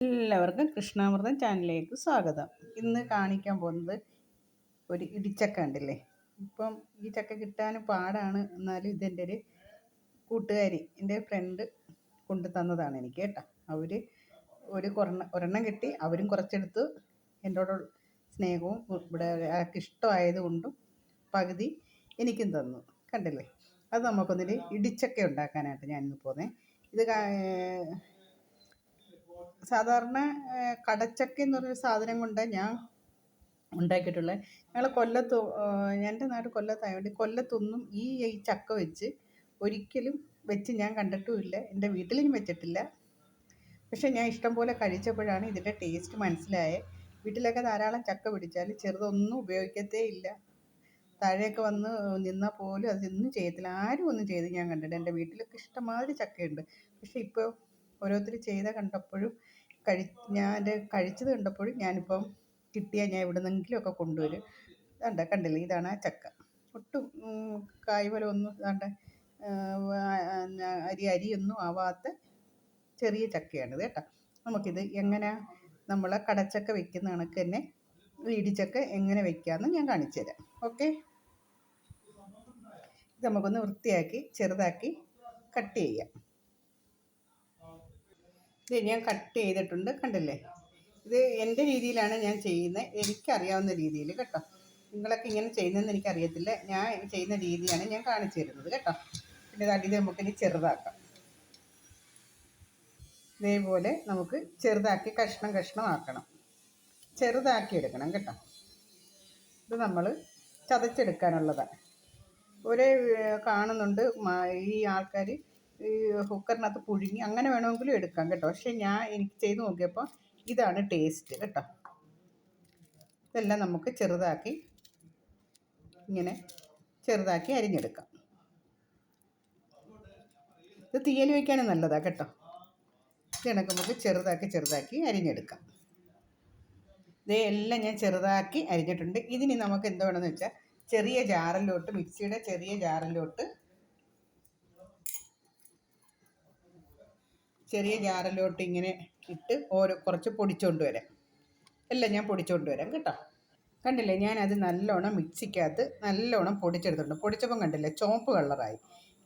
എല്ലാവർക്കും കൃഷ്ണാമൃതം ചാനലിലേക്ക് സ്വാഗതം. ഇന്ന് കാണിക്കാൻ പോകുന്നത് ഒരു ഇടിച്ചക്ക ഉണ്ടല്ലേ ഇപ്പം ഈ ചക്ക കിട്ടാൻ പാടാണ് എന്നാലും ഇതെന്റെ ഒരു കൂട്ടുകാരി എന്റെ ഫ്രണ്ട് കൊണ്ടു തന്നതാണ് എനിക്ക് കേട്ടോ. അവർ ഒരു കുറഞ്ഞ ഒരെണ്ണം കിട്ടി. അവരും കുറച്ചെടുത്ത്. എന്നോട് സ്നേഹവും ഇവിടെ ആൾക്ക് ഇഷ്ടമായത് കൊണ്ടും പകുതി എനിക്കും തന്നു. കണ്ടില്ലേ? അത് നമുക്കൊന്നിൽ ഇടിച്ചക്ക ഉണ്ടാക്കാനായിട്ട് ഞാനിന്ന് പോന്നേ. ഇത് സാധാരണ കടച്ചക്ക എന്ന് പറഞ്ഞൊരു സാധനം കൊണ്ട് ഞാൻ ഉണ്ടാക്കിയിട്ടുള്ളത് ഞങ്ങൾ കൊല്ലത്ത് എന്റെ നാട് കൊല്ലത്തായതുകൊണ്ട് കൊല്ലത്തൊന്നും ഈ ഈ ചക്ക വെച്ച് ഒരിക്കലും വെച്ച് ഞാൻ കണ്ടിട്ടുമില്ല. എന്റെ വീട്ടിലും വെച്ചിട്ടില്ല. പക്ഷേ ഞാൻ ഇഷ്ടം പോലെ കഴിച്ചപ്പോഴാണ് ഇതിന്റെ ടേസ്റ്റ് മനസ്സിലായത് വീട്ടിലൊക്കെ ധാരാളം ചക്ക പിടിച്ചാൽ ചെറുതൊന്നും ഉപയോഗിക്കത്തേ ഇല്ല. താഴെയൊക്കെ വന്ന് നിന്നാൽ പോലും അതൊന്നും ചെയ്യത്തില്ല. ആരും ഒന്നും ചെയ്ത് ഞാൻ കണ്ടിട്ട് എന്റെ വീട്ടിലൊക്കെ ഇഷ്ടംമാതിരി ചക്കയുണ്ട്. പക്ഷേ ഇപ്പോൾ ഓരോരുത്തർ ചെയ്ത കണ്ടപ്പോഴും കഴി ഞാൻ കഴിച്ചത് കണ്ടപ്പോഴും ഞാനിപ്പം കിട്ടിയാൽ ഞാൻ എവിടെ നിന്നെങ്കിലുമൊക്കെ കൊണ്ടുവരും. കണ്ട കണ്ടില്ലേ? ഇതാണ് ആ ചക്ക. ഒട്ടും കായ് പോലെ ഒന്നും കണ്ട? അരി അരിയൊന്നും ആവാത്ത ചെറിയ ചക്കയാണിത് കേട്ടോ. നമുക്കിത് എങ്ങനെ നമ്മൾ കടച്ചക്ക വെക്കുന്ന കണക്ക് തന്നെ ഇടിച്ചക്ക എങ്ങനെ വെക്കാമെന്ന് ഞാൻ കാണിച്ചു തരാം. ഓക്കെ? നമുക്കൊന്ന് വൃത്തിയാക്കി ചെറുതാക്കി കട്ട് ചെയ്യാം. ഇത് ഞാൻ കട്ട് ചെയ്തിട്ടുണ്ട് കണ്ടില്ലേ? ഇത് എന്റെ രീതിയിലാണ് ഞാൻ ചെയ്യുന്നത്. എനിക്കറിയാവുന്ന രീതിയിൽ കേട്ടോ. നിങ്ങളൊക്കെ ഇങ്ങനെ ചെയ്യുന്നതെന്ന് എനിക്കറിയത്തില്ല. ഞാൻ ചെയ്യുന്ന രീതിയാണ് ഞാൻ കാണിച്ചു തരുന്നത് കേട്ടോ. പിന്നെ ഇത് നമുക്കിനി ചെറുതാക്കാം. ഇതേപോലെ നമുക്ക് ചെറുതാക്കി കഷ്ണം കഷ്ണമാക്കണം. ചെറുതാക്കി എടുക്കണം കേട്ടോ. ഇത് നമ്മൾ ചതച്ചെടുക്കാനുള്ളതാണ്. ഒരേ കാണുന്നുണ്ട് ഈ ആൾക്കാർ ഈ കുക്കറിനകത്ത് പുഴുങ്ങി അങ്ങനെ വേണമെങ്കിലും എടുക്കാം കേട്ടോ. പക്ഷേ ഞാൻ എനിക്ക് ചെയ്ത് നോക്കിയപ്പോൾ ഇതാണ് ടേസ്റ്റ് കേട്ടോ. ഇതെല്ലാം നമുക്ക് ചെറുതാക്കി ഇങ്ങനെ ചെറുതാക്കി അരിഞ്ഞെടുക്കാം. ഇത് തീയൽ വയ്ക്കാനും നല്ലതാണ് കേട്ടോ. ഇത് നമുക്ക് ചെറുതാക്കി ചെറുതാക്കി അരിഞ്ഞെടുക്കാം. ഇതേ എല്ലാം ഞാൻ ചെറുതാക്കി അരിഞ്ഞിട്ടുണ്ട്. ഇതിനി നമുക്ക് എന്ത് വേണമെന്ന് വെച്ചാൽ ചെറിയ ജാറിലോട്ട് മിക്സിയുടെ ചെറിയ ജാറിലോട്ട് ചെറിയ ജാറിലോട്ട് ഇങ്ങനെ ഇട്ട് ഓരോ കുറച്ച് പൊടിച്ചുകൊണ്ട് വരാം. എല്ലാം ഞാൻ പൊടിച്ചുകൊണ്ട് വരാം കേട്ടോ. കണ്ടില്ലേ ഞാനത് നല്ലോണം മിക്സിക്കകത്ത് നല്ലോണം പൊടിച്ചെടുത്തിട്ടുണ്ട്. പൊടിച്ചപ്പം കണ്ടില്ലേ ചുവപ്പ് കളറായി.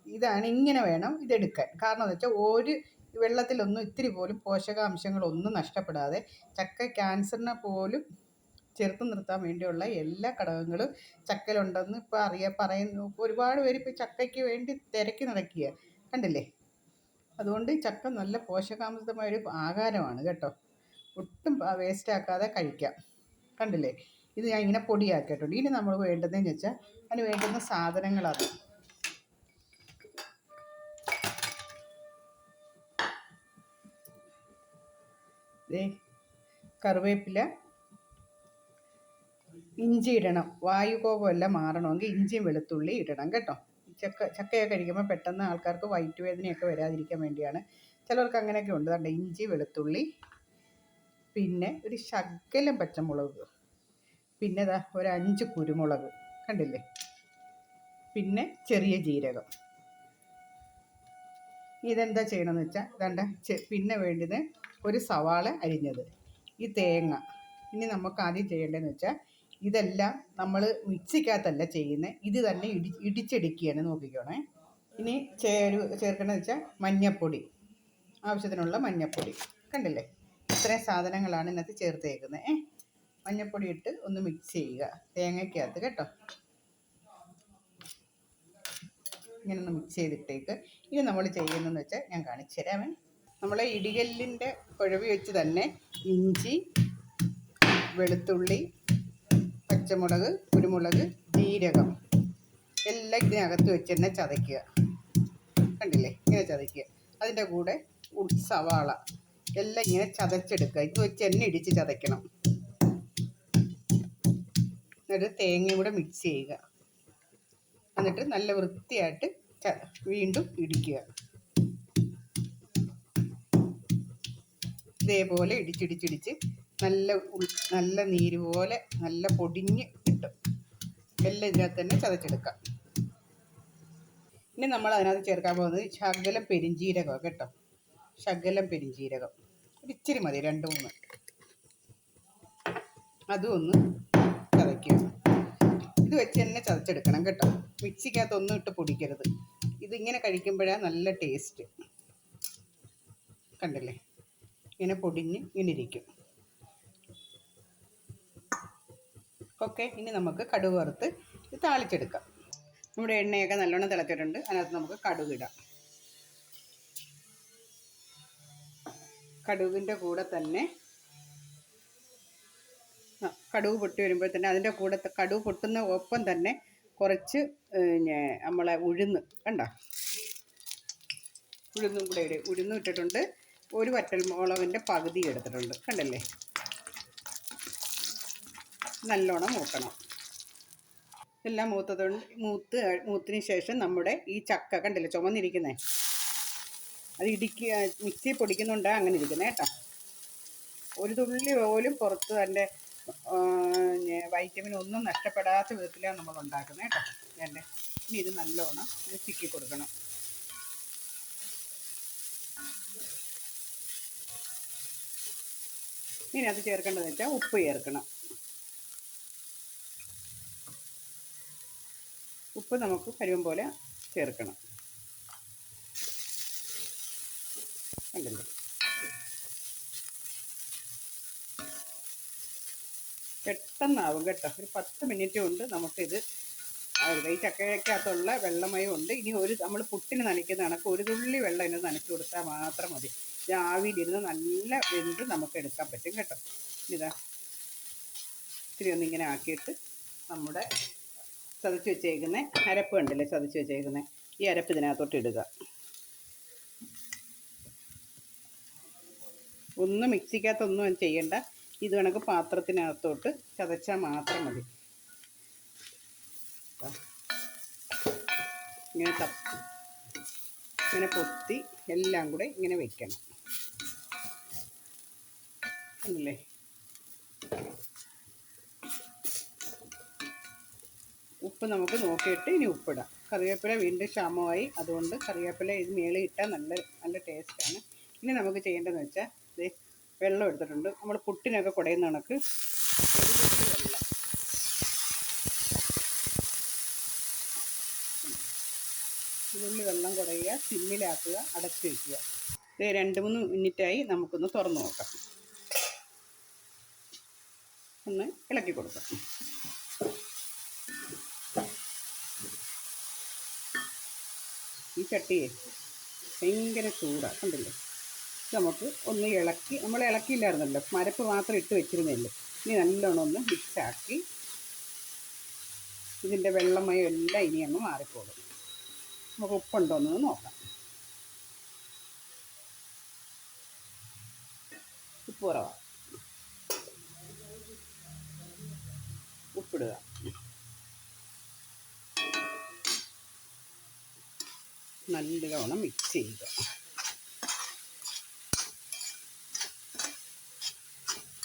ഇതാണ് ഇങ്ങനെ വേണം ഇതെടുക്കാൻ. കാരണം എന്ന് വെച്ചാൽ ഒരു വെള്ളത്തിലൊന്നും ഇത്തിരി പോലും പോഷകാംശങ്ങളൊന്നും നഷ്ടപ്പെടാതെ ചക്ക ക്യാൻസറിനെ പോലും ചെറുത്ത് നിർത്താൻ വേണ്ടിയുള്ള എല്ലാ ഘടകങ്ങളും ചക്കയിലുണ്ടെന്ന് ഇപ്പോൾ അറിയാൻ പറയുന്നു. ഒരുപാട് പേര് ഇപ്പോൾ ചക്കയ്ക്ക് വേണ്ടി തിരക്കി നടക്കുക കണ്ടില്ലേ? അതുകൊണ്ട് ചക്ക നല്ല പോഷകാമൃതമായൊരു ആഹാരമാണ് കേട്ടോ. ഒട്ടും വേസ്റ്റാക്കാതെ കഴിക്കാം. കണ്ടില്ലേ? ഇത് ഞാൻ ഇങ്ങനെ പൊടിയാക്കിയിട്ടുണ്ട്. ഇനി നമ്മൾ വേണ്ടതെന്ന് വെച്ചാൽ അതിന് വേണ്ടുന്ന സാധനങ്ങളത് കറിവേപ്പില ഇഞ്ചി ഇടണം. വായുകോപമെല്ലാം മാറണമെങ്കിൽ ഇഞ്ചിയും വെളുത്തുള്ളി ഇടണം കേട്ടോ. ചക്ക ചക്കയൊക്കെ കഴിക്കുമ്പോൾ പെട്ടെന്ന് ആൾക്കാർക്ക് വയറ്റ് വേദനയൊക്കെ വരാതിരിക്കാൻ വേണ്ടിയാണ്. ചിലർക്ക് അങ്ങനെയൊക്കെ ഉണ്ട്. കണ്ട ഇഞ്ചി വെളുത്തുള്ളി പിന്നെ ഒരു ശകലം പച്ചമുളക്. പിന്നെ ഇതാ ഒരു അഞ്ച് കുരുമുളക്. കണ്ടില്ലേ? പിന്നെ ചെറിയ ജീരകം. ഇതെന്താ ചെയ്യണമെന്ന് വെച്ചാൽ ഇതാണ്ട പിന്നെ വേണ്ടത് ഒരു സവാള അരിഞ്ഞത്. ഈ തേങ്ങ. ഇനി നമുക്ക് ആദ്യം ചെയ്യേണ്ടതെന്ന് വെച്ചാൽ ഇതെല്ലാം നമ്മൾ മിക്സിക്കകത്തല്ല ചെയ്യുന്നത് ഇത് തന്നെ ഇടി ഇടിച്ചെടുക്കുകയാണ് നോക്കിക്കോണേ. ഇനി ചേരു ചേർക്കണമെന്ന് വെച്ചാൽ മഞ്ഞപ്പൊടി. ആവശ്യത്തിനുള്ള മഞ്ഞപ്പൊടി. കണ്ടില്ലേ? ഇത്രയും സാധനങ്ങളാണ് ഇന്നത്തെ ചേർത്തേക്കുന്നത്. ഏ? മഞ്ഞപ്പൊടി ഇട്ട് ഒന്ന് മിക്സ് ചെയ്യുക. തേങ്ങയ്ക്കകത്ത് കേട്ടോ. ഇങ്ങനെ ഒന്ന് മിക്സ് ചെയ്തിട്ടേക്ക്. ഇനി നമ്മൾ ചെയ്യുന്നതെന്ന് വെച്ചാൽ ഞാൻ കാണിച്ചു തരാമേ നമ്മൾ ഇടികല്ലിന്റെ കുഴവി വെച്ച് തന്നെ ഇഞ്ചി വെളുത്തുള്ളി പച്ചമുളക് കുരുമുളക് ജീരകം. എല്ലാം ഇതിനകത്ത് വെച്ച് തന്നെ ചതയ്ക്കുക. കണ്ടില്ലേ? ഇങ്ങനെ ചതയ്ക്കുക. അതിന്റെ കൂടെ സവാള. എല്ലാം ഇങ്ങനെ ചതച്ചെടുക്കുക. ഇത് വെച്ച് എണ്ണ ഇടിച്ച് ചതയ്ക്കണം. എന്നിട്ട് തേങ്ങയും കൂടെ മിക്സ് ചെയ്യുക. എന്നിട്ട് നല്ല വൃത്തിയായിട്ട് വീണ്ടും ഇടിക്കുക. ഇതേപോലെ ഇടിച്ചിടിച്ചിടിച്ച് നല്ല നല്ല നീര് പോലെ നല്ല പൊടിഞ്ഞ് കിട്ടും. എല്ലാം ഇതിനകത്ത് തന്നെ ചതച്ചെടുക്കാം. ഇനി നമ്മൾ അതിനകത്ത് ചേർക്കാൻ പോകുന്നത് ശകലം പെരിഞ്ചീരകം കേട്ടോ. ശകലം പെരിഞ്ചീരകം. ഇച്ചിരി മതി രണ്ട് മൂന്ന്. അതും ഒന്ന് ചതയ്ക്കുക. ഇത് വെച്ച് തന്നെ ചതച്ചെടുക്കണം കേട്ടോ. മിക്സിക്കകത്ത് ഒന്നും ഇട്ട് പൊടിക്കരുത്. ഇതിങ്ങനെ കഴിക്കുമ്പോഴാണ് നല്ല ടേസ്റ്റ്. കണ്ടില്ലേ? ഇങ്ങനെ പൊടിഞ്ഞ് ഇങ്ങനെ ഇരിക്കും. ഓക്കെ ഇനി നമുക്ക് കടുക് വറുത്ത് താളിച്ചെടുക്കാം. നമ്മുടെ എണ്ണയൊക്കെ നല്ലോണം തിളച്ചിട്ടുണ്ട്. അതിനകത്ത് നമുക്ക് കടുക് ഇടാം. കടുകിന്റെ കൂടെ തന്നെ കടുവ് പൊട്ടി വരുമ്പോൾ തന്നെ അതിന്റെ കൂടെ കടുവ് പൊട്ടുന്ന ഒപ്പം തന്നെ കുറച്ച് നമ്മളെ ഉഴുന്ന് കണ്ട? ഉഴുന്നും കൂടെ ഇടും ഉഴുന്നും ഇട്ടിട്ടുണ്ട്. ഒരു വറ്റൽ മുളകിന്റെ പകുതി എടുത്തിട്ടുണ്ട്. കണ്ടല്ലേ? നല്ലോണം മൂക്കണം. എല്ലാം മൂത്തതുകൊണ്ട് മൂത്ത് മൂത്തിന് ശേഷം നമ്മുടെ ഈ ചക്ക കണ്ടില്ലേ ചുമന്നിരിക്കുന്നേ? അത് ഇടിക്കുക മിക്സി പൊടിക്കുന്നുണ്ട് അങ്ങനെ ഇരിക്കുന്നത് കേട്ടോ. ഒരു തുള്ളി പോലും പുറത്ത് തന്റെ വൈറ്റമിൻ ഒന്നും നഷ്ടപ്പെടാത്ത വിധത്തിലാണ് നമ്മൾ ഉണ്ടാക്കുന്നത് കേട്ടോ. എന്റെ ഇനി ഇത് നല്ലോണം ഇത് ചിക്കി കൊടുക്കണം. ഇനി അത് ചേർക്കേണ്ടതെന്ന് വെച്ചാൽ ഉപ്പ് ചേർക്കണം. ഉപ്പ് നമുക്ക് പരുവം പോലെ ചേർക്കണം. കണ്ടല്ലോ? പെട്ടെന്നാവും കേട്ടോ. ഒരു പത്ത് മിനിറ്റ് കൊണ്ട് നമുക്കിത്. ഈ ചക്കയ്ക്കകത്തുള്ള വെള്ളമയം ഉണ്ട്. ഇനി ഒരു നമ്മൾ പുട്ടിന് നനയ്ക്കുന്ന കണക്ക് ഒരു തുള്ളി വെള്ളം ഇതിന് നനച്ചു കൊടുത്താൽ മാത്രം മതി. ആവിയിലിരുന്ന് നല്ല വെന്ത് നമുക്ക് എടുക്കാൻ പറ്റും കേട്ടോ. ഇതാ. ഇത്തിരി ഒന്നിങ്ങനെ ആക്കിയിട്ട് നമ്മുടെ ചതച്ച് വെച്ചേക്കുന്ന. അരപ്പ് ഉണ്ടല്ലേ ചതച്ച് വെച്ചേക്കുന്നത് ഈ അരപ്പ് ഇതിനകത്തോട്ട് ഇടുക. ഒന്നും മിക്സിക്കകത്തൊന്നും ചെയ്യണ്ട. ഇത് കണക്ക് പാത്രത്തിനകത്തോട്ട് ചതച്ചാൽ മാത്രം മതി. ഇങ്ങനെ തപ്പി ഇങ്ങനെ പൊത്തി എല്ലാം കൂടെ ഇങ്ങനെ വെക്കണം. അല്ലേ ഉപ്പ് നമുക്ക് നോക്കിയിട്ട് ഇനി ഉപ്പിടാം. കറിവേപ്പില വീണ്ടും ക്ഷാമമായി. അതുകൊണ്ട് കറിവേപ്പില ഇത് മേളിൽ ഇട്ടാൽ നല്ല നല്ല ടേസ്റ്റാണ് ഇനി നമുക്ക് ചെയ്യേണ്ടതെന്ന് വെച്ചാൽ ദേ വെള്ളം എടുത്തിട്ടുണ്ട്. നമ്മൾ പുട്ടിനൊക്കെ കുടയുന്ന കണക്ക് ഒരു കുട്ടി വെള്ളം ഉള്ളി വെള്ളം കുടയുക സിമ്മിലാക്കുക അടച്ചു വയ്ക്കുക ഇത് രണ്ട് മൂന്ന് മിനിറ്റായി നമുക്കൊന്ന് തുറന്നു നോക്കാം. ഒന്ന് ഇളക്കി കൊടുക്കാം. ചട്ടിയെ ഭയങ്കര ചൂടാണ് കണ്ടില്ലേ? നമുക്ക് ഒന്ന് ഇളക്കി നമ്മൾ ഇളക്കിയില്ലായിരുന്നല്ലോ മരപ്പ് മാത്രം ഇട്ട് വെച്ചിരുന്നല്ലോ ഇനി നല്ലോണം ഒന്ന് മിക്സാക്കി ഇതിന്റെ വെള്ളമയം എല്ലാം ഇനി അങ്ങ് മാറിക്കോളും. നമുക്ക് ഉപ്പുണ്ടോ എന്ന് നോക്കാം. ഉപ്പ് കുറവാണ് ഉപ്പിടുക. നല്ലോണം മിക്സ് ചെയ്യുക.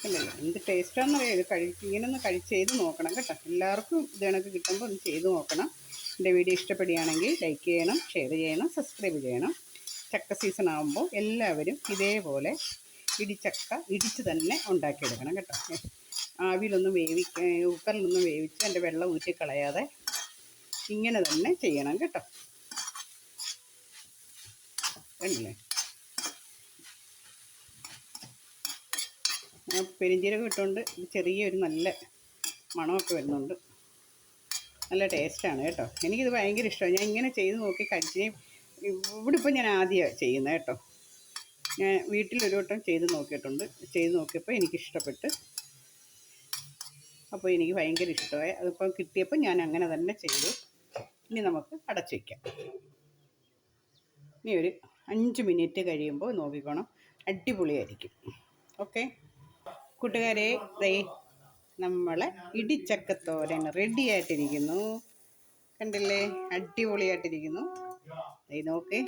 അല്ലല്ലോ എന്ത് ടേസ്റ്റാണെന്നറിയാം ഇത് കഴിച്ച് ഇങ്ങനെ ഒന്ന് കഴിച്ച് ചെയ്ത് നോക്കണം കേട്ടോ. എല്ലാവർക്കും ഇത് കണക്ക് കിട്ടുമ്പോൾ ഒന്ന് ചെയ്ത് നോക്കണം. എന്റെ വീഡിയോ ഇഷ്ടപ്പെടുകയാണെങ്കിൽ ലൈക്ക് ചെയ്യണം ഷെയർ ചെയ്യണം സബ്സ്ക്രൈബ് ചെയ്യണം. ചക്ക സീസൺ ആകുമ്പോൾ എല്ലാവരും ഇതേപോലെ ഇടിച്ചക്ക ഇടിച്ച് തന്നെ ഉണ്ടാക്കിയെടുക്കണം കേട്ടോ. ആവിയിലൊന്നും വേവിക്ക കുക്കറിലൊന്നും വേവിച്ച് അതിന്റെ വെള്ളം ഊറ്റി കളയാതെ ഇങ്ങനെ തന്നെ ചെയ്യണം കേട്ടോ. കണ്ടില്ലേ? പെരിഞ്ചീരകം ഇട്ടുകൊണ്ട് ചെറിയൊരു നല്ല മണമൊക്കെ വരുന്നുണ്ട്. നല്ല ടേസ്റ്റാണ് കേട്ടോ. എനിക്കിത് ഭയങ്കര ഇഷ്ടമാണ് ഞാൻ ഇങ്ങനെ ചെയ്ത് നോക്കി കഴിച്ച് ഇവിടെ ഇപ്പോൾ ഞാൻ ആദ്യമാണ് ചെയ്യുന്നത് കേട്ടോ. ഞാൻ വീട്ടിലൊരു വട്ടം ചെയ്ത് നോക്കിയിട്ടുണ്ട്. ചെയ്ത് നോക്കിയപ്പോൾ എനിക്ക് ഇഷ്ടപ്പെട്ട് അപ്പോൾ എനിക്ക് ഭയങ്കര ഇഷ്ടമായി. അതിപ്പം കിട്ടിയപ്പോൾ ഞാൻ അങ്ങനെ തന്നെ ചെയ്തു. ഇനി നമുക്ക് അടച്ചു വയ്ക്കാം. ഇനി ഒരു അഞ്ച് മിനിറ്റ് കഴിയുമ്പോൾ നോക്കിക്കോണം അടിപൊളിയായിരിക്കും. ഓക്കെ? കൂട്ടുകാരെ ദേ നമ്മളെ ഇടിച്ചക്കത്തോരൻ റെഡി ആയിട്ടിരിക്കുന്നു. കണ്ടില്ലേ? അടിപൊളിയായിട്ടിരിക്കുന്നു. ദേ നോക്ക്.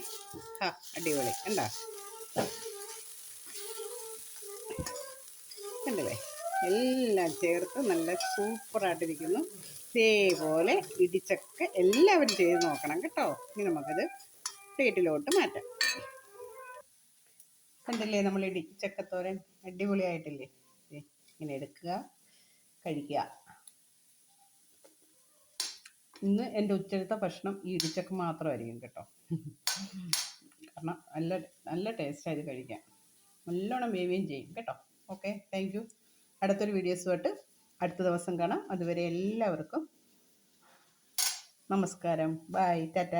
ഹാ അടിപൊളി. കണ്ടോ? കണ്ടില്ലേ? എല്ലാം ചേർത്ത് നല്ല സൂപ്പറായിട്ടിരിക്കുന്നു ഇതേപോലെ ഇടിച്ചക്ക എല്ലാവരും ചെയ്ത് നോക്കണം കേട്ടോ. ഇനി നമുക്കത് പ്ലേറ്റിലോട്ട് മാറ്റാം. കണ്ടില്ലേ നമ്മൾ ഇടി ചക്കത്തോരൻ? അടിപൊളിയായിട്ടില്ലേ? ഇങ്ങനെ എടുക്കുക കഴിക്കുക. ഇന്ന് എന്റെ ഉച്ചത്തെ ഭക്ഷണം ഈ ഇടിച്ചക്ക മാത്രമായിരിക്കും കേട്ടോ. കാരണം നല്ല നല്ല ടേസ്റ്റ് ആയിട്ട് കഴിക്കാം നല്ലോണം വേവുകയും ചെയ്യും കേട്ടോ. ഓക്കെ താങ്ക് യു അടുത്തൊരു വീഡിയോസുമായിട്ട് അടുത്ത ദിവസം കാണാം. അതുവരെ എല്ലാവർക്കും നമസ്കാരം. Bye tata.